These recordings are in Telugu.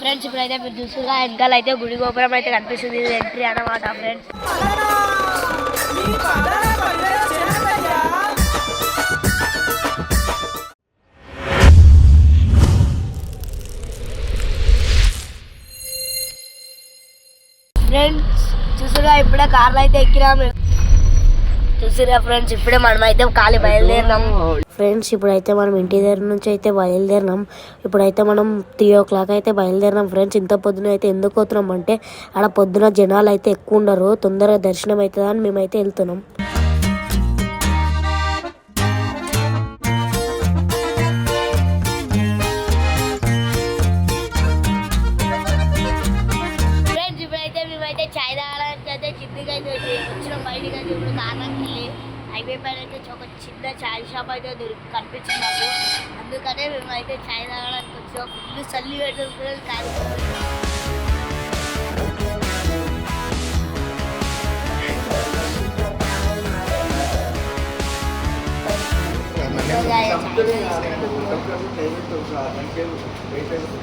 ఫ్రెండ్స్ ఇప్పుడైతే మీరు చూసుగా వెనకాల అయితే గుడి గోపురం అయితే కనిపిస్తుంది. ఇది ఎంట్రీ అనమాట ఫ్రెండ్స్ ఫ్రెండ్స్ చూసుగా ఇప్పుడే కార్లు అయితే ఎక్కినాము చూసిరా ఫ్రెండ్స్ ఇప్పుడే మనం అయితే ఖాళీ బయలుదేరినాం. ఫ్రెండ్స్ ఇప్పుడైతే మనం ఇంటి దగ్గర నుంచి అయితే బయలుదేరినాం. ఇప్పుడైతే మనం త్రీ ఓ క్లాక్ అయితే బయలుదేరినాం ఫ్రెండ్స్ ఇంత పొద్దున అయితే ఎందుకు పోతున్నాం అంటే ఆడ పొద్దున జనాలు అయితే ఎక్కువ ఉండరు. తొందరగా దర్శనం అవుతుందని మేమైతే వెళ్తున్నాం. వచ్చినాం బయటికి అయితే ఇప్పుడు వెళ్ళి హైవే పైన అయితే ఒక చిన్న చాయ్ షాప్ అయితే కనిపించింది మాకు. అందుకనే మేమైతే చాయ్ తాగడానికి వచ్చినాం. ఫుల్ చల్లి పెట్టుకుని తాగుతున్నాం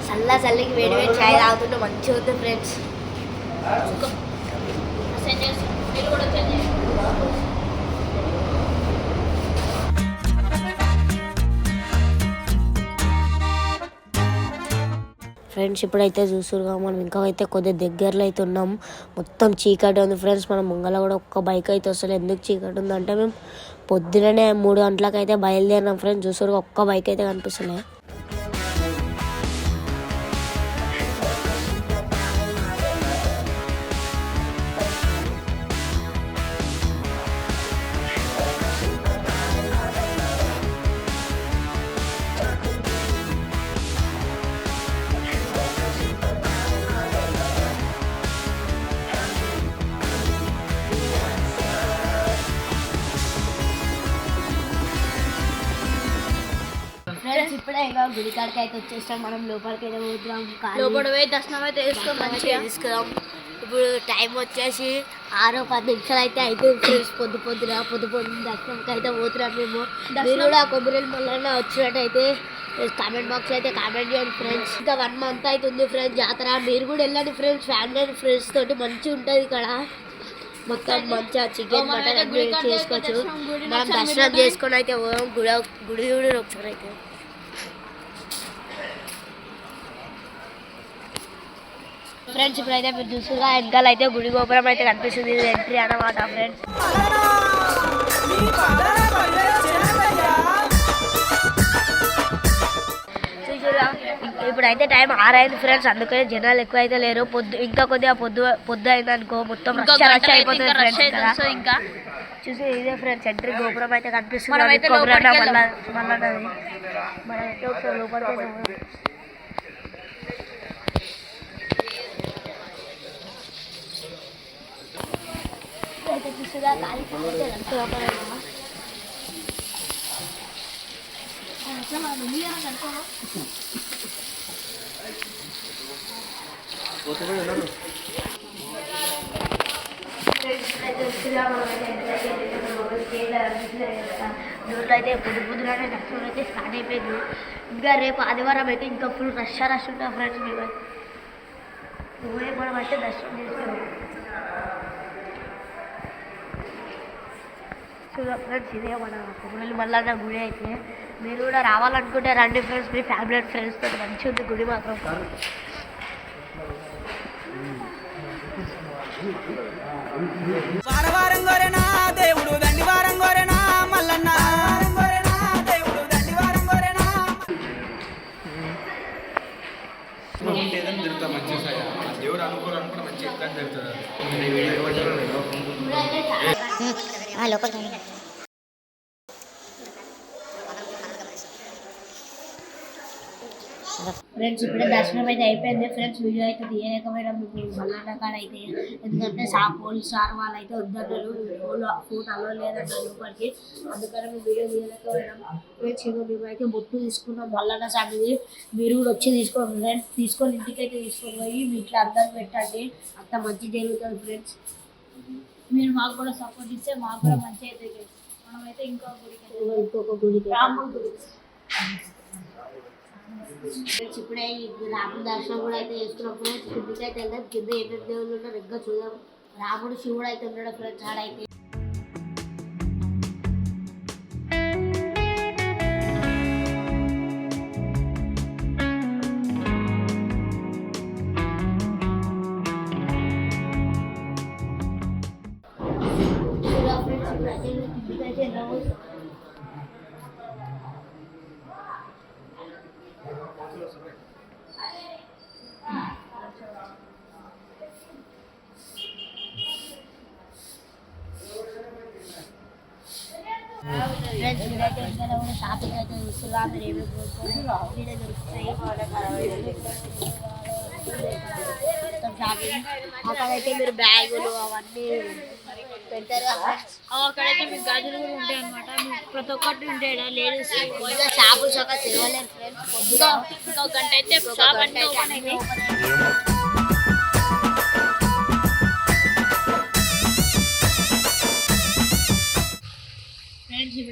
చల్ల చల్లికి వేడి వేడి చాయ్ తాగుతుంటే మంచిగా ఉంది ఫ్రెండ్స్ ఫ్రెండ్స్ ఇప్పుడైతే చూసురుగా మనం ఇంకా అయితే కొద్దిగా దగ్గరలో అయితే ఉన్నాం. మొత్తం చీకటి ఉంది ఫ్రెండ్స్ మనం ముంగల కూడా ఒక్క బైక్ అయితే వస్తుంది ఎందుకు చీకటి ఉంది అంటే మేము పొద్దుననే మూడు గంటలకు అయితే బయలుదేరినాం ఫ్రెండ్స్ చూసురుగా ఒక్క బైక్ అయితే కనిపిస్తున్నాయి ఇంకా గుడి కాడికి అయితే వచ్చేస్తాం మనం లోపలికి అయితే పోతున్నాం లోపల పోయి దర్శనం అయితే చేసుకో మంచిగా. తీసుకురాం ఇప్పుడు టైం వచ్చేసి ఆరో పది నిమిషాలు అయితే అయితే పొద్దు పొద్దున పొద్దు పొద్దున దర్శనంకి అయితే పోతున్నాం మేము. మీరు కూడా కొబ్బరి మళ్ళీ వచ్చినట్టయితే కామెంట్ బాక్స్ అయితే కామెంట్ చేయండి ఫ్రెండ్స్ ఇంకా వన్ మంత్ అవుతుంది ఫ్రెండ్స్ జాతర. మీరు కూడా వెళ్ళండి ఫ్రెండ్స్ ఫ్యామిలీ అండ్ ఫ్రెండ్స్ తోటి మంచిగా ఉంటుంది ఇక్కడ. మొత్తం మంచిగా చికెన్ మటన్ అయితే అన్ని చేసుకోవచ్చు. మనం దర్శనం. చేసుకొని అయితే పోదాం. గుడి గుడి కూడా ఒకసారి అయితే. ఫ్రెండ్స్ ఇప్పుడైతే మీరు చూసుగా వెనకాల అయితే గుడి గోపురం అయితే కనిపిస్తుంది ఇది ఎంట్రీ అన్నమాట ఫ్రెండ్స్ ఇప్పుడైతే టైం ఆరైంది ఫ్రెండ్స్ అందుకనే జనాలు ఎక్కువ అయితే లేరు పొద్దు ఇంకా కొద్దిగా పొద్దు పొద్దు అయింది అనుకో మొత్తం రష్ రష్ అయిపోతుంది ఫ్రెండ్స్ ఇంకా చూసి ఇదే ఫ్రెండ్స్ ఎంట్రీ గోపురం అయితే కనిపిస్తుంది లోపలికి అన్నం వెళ్దాం. మళ్ళా మళ్ళా మనమైతే ఒకసారి లోపలికి వెళ్దాం. అయితే చూసిగా ఖాళీ అయితే ఎంత లోపల వెళ్దామా? అట్లా మనం ముందుగానే కనుక్కోమా? రోజులు అయితే పొద్దు పొద్దుగానే నష్టం అయితే స్టార్ట్ అయిపోయింది ఇంకా రేపు ఆదివారం అయితే ఇంకా ఫుల్ రష్ రష్ ఉంటాం ఫ్రెండ్స్ మేము రేపు మనం అయితే దర్శనం చేసుకోవాలి ఫ్రెండ్స్ ఇదే మన కొమ్మలి మల్లన్న గుడి అయితే. మీరు కూడా రావాలనుకుంటే రండి ఫ్రెండ్స్. మీ ఫ్యామిలీ అండ్ ఫ్రెండ్స్ తోటి మంచిగా ఉంది గుడి మాత్రం. వారవారం గోరెనా దేవుడు దండి వారం గోరెనా మల్లన్న వారం గోరెనా దేవుడు దండి వారం గోరెనా ఏదైనా జరుగుతుంది మంచి దేవుడు అనుకోవాలనుకుంటే మంచి ఎక్కడ జరుగుతుంది ఫ్రెండ్స్ ఇప్పుడే దర్శనం అయితే అయిపోయింది. ఫ్రెండ్స్ వీడియో అయితే తీయలేకపోయినా మీకు మళ్ళా కాడ అయితే. ఎందుకంటే సా పోలీస్ సార్ వాళ్ళు అయితే వద్దన్నారు. ఫోన్ ఫోన్ అలో లేదన్నారు లోపలికి. అందుకని మేము వీడియో తీయలేకపోయినాం. ఫ్రెండ్స్ ఇక మేము అయితే బొట్టు తీసుకున్నాం. మల్లన్న స్వామిది మీరు కూడా వచ్చి తీసుకోండి ఫ్రెండ్స్. తీసుకొని ఇంటికి అయితే తీసుకొని పోయి మీ ఇంట్లో అందరికి పెట్టండి. అంత మంచి జరుగుతుంది ఫ్రెండ్స్. మీరు మాకు కూడా సపోర్ట్ ఇస్తే మాకు కూడా మంచి అయితే మనమైతే ఇంకో గుడికి. ఇంకొక గుడికి రాముడి గుడి ఫ్రెండ్స్ ఇప్పుడే ఈ రాముడి దర్శనం కూడా అయితే చేస్తున్నప్పుడు కిందకి అయితే వెళ్దాం. కింద ఏమేమి దేవుళ్ళు ఉన్నారు ఇంకా చూద్దాం. రాముడు శివుడు అయితే ఉన్నాడు ఫ్రెండ్స్. ఆడైతే షాపింగ్ అయితే చూస్తున్నా మీరు ఏమేమి కొనుక్కోవాలి మీరే దొరుకుతాయి మొత్తం షాపింగ్ అక్కడైతే మీరు బ్యాగులు అవన్నీ పెడతారు కదా ఫ్రెండ్స్ అక్కడైతే మీకు గాజులు కూడా ఉంటాయి అనమాట ప్రతి ఒక్కటి ఉంటాయి లేడీస్ ఇంకా షాపులు చక్క తిరగలేరు ఫ్రెండ్స్ పొద్దుగా ఇంకో గంట అయితే షాప్ అంటే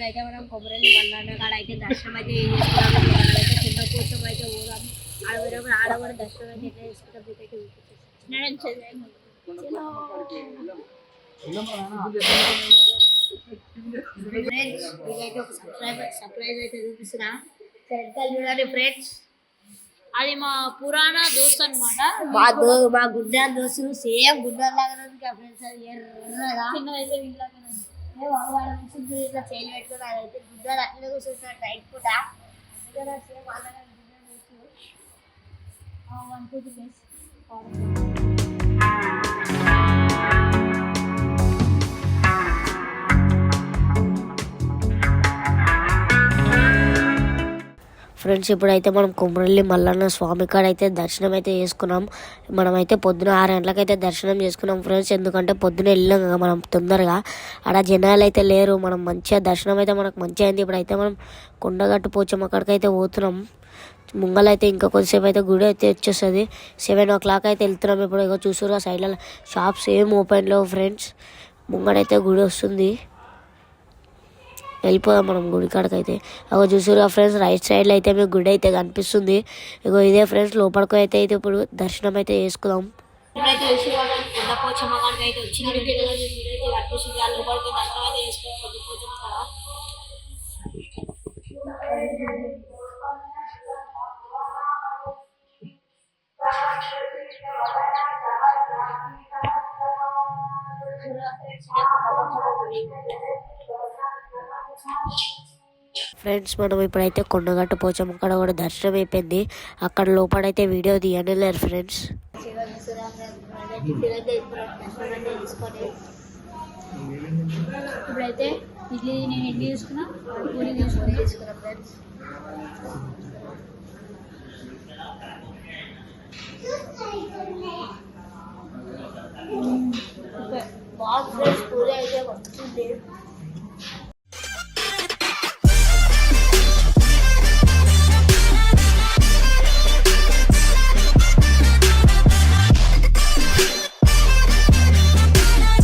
అయితే మనం కొబ్బరిల్లి మల్లన్న కాడ అయితే దర్శనం అయితే చేసుకున్నాం? అయితే చిన్న కూర్చొని అయితే పోదాం ఆడ ఆడ కూడా దర్శనం అయితే ఎట్లా చేసుకుంటాం మీకైతే ఒక సర్ప్రైజ్ సర్ప్రైజ్ అయితే చూపిస్తున్నా చూడండి ఫ్రెండ్స్ అది మా పురాణ దోస్త్ అనమాట మా దో మా గుడ్డ దోస్తులు సేమ్ గుడ్డ కదా ఫ్రెండ్స్ ఎర్రగా చిన్నదైతే వీళ్ళలాగానే ఉంది. ఏ మగవాడు కూర్చుంటే ఇట్లా చేయలు పెట్టుకుని అదైతే గుడ్డలు అట్లనే కూర్చుంటున్నాడు అందుకని సేమ్ గుడ్డ one two three days friends ఇప్పుడైతే మనం కుమ్రల్లి మల్లన్న స్వామి కాడ అయితే దర్శనం అయితే చేసుకున్నాం. మనమైతే పొద్దున ఆరు గంటలకైతే దర్శనం చేసుకున్నాం ఫ్రెండ్స్. ఎందుకంటే పొద్దున వెళ్ళాం కదా మనం తొందరగా. ఆడ జనాలు అయితే లేరు. మనం మంచిగా దర్శనం అయితే మనకు మంచిగా అయింది. ఇప్పుడైతే మనం కొండగట్టు పోచాం అక్కడికైతే పోతున్నాం. ముంగలైతే ఇంకా కొద్దిసేపు అయితే గుడి అయితే వచ్చేస్తుంది. సెవెన్ ఓ క్లాక్ అయితే వెళ్తున్నాం ఇప్పుడు. ఇక చూసారుగా సైడ్లలో. షాప్స్ ఏం ఓపెన్ లేవు ఫ్రెండ్స్. ముంగడైతే గుడి వస్తుంది. వెళ్ళిపోదాం మనం గుడి కాడకైతే. అయితే అగో చూసారుగా ఫ్రెండ్స్ రైట్ సైడ్లో అయితే మీకు గుడి అయితే కనిపిస్తుంది. ఇగో ఇదే ఫ్రెండ్స్ లోపలికి అయితే అయితే ఇప్పుడు దర్శనం అయితే చేసుకుందాం. ఇప్పుడైతే పోచమ్మ కాడికి అయితే లోపలికి దర్శనం అయితే ఫ్రెండ్స్ మనం ఇప్పుడైతే కొండగట్టు పోచమ్మ కాడ కూడా దర్శనం అయిపోయింది. అక్కడ లోపలైతే వీడియో తీయనే లేరు ఫ్రెండ్స్ ఇప్పుడైతే ఇడ్లీ నేను ఇడ్లీ తీసుకున్నా? పూరి తీసుకున్నా. బాగా ఫ్రెండ్స్ పూరి అయితే వచ్చింది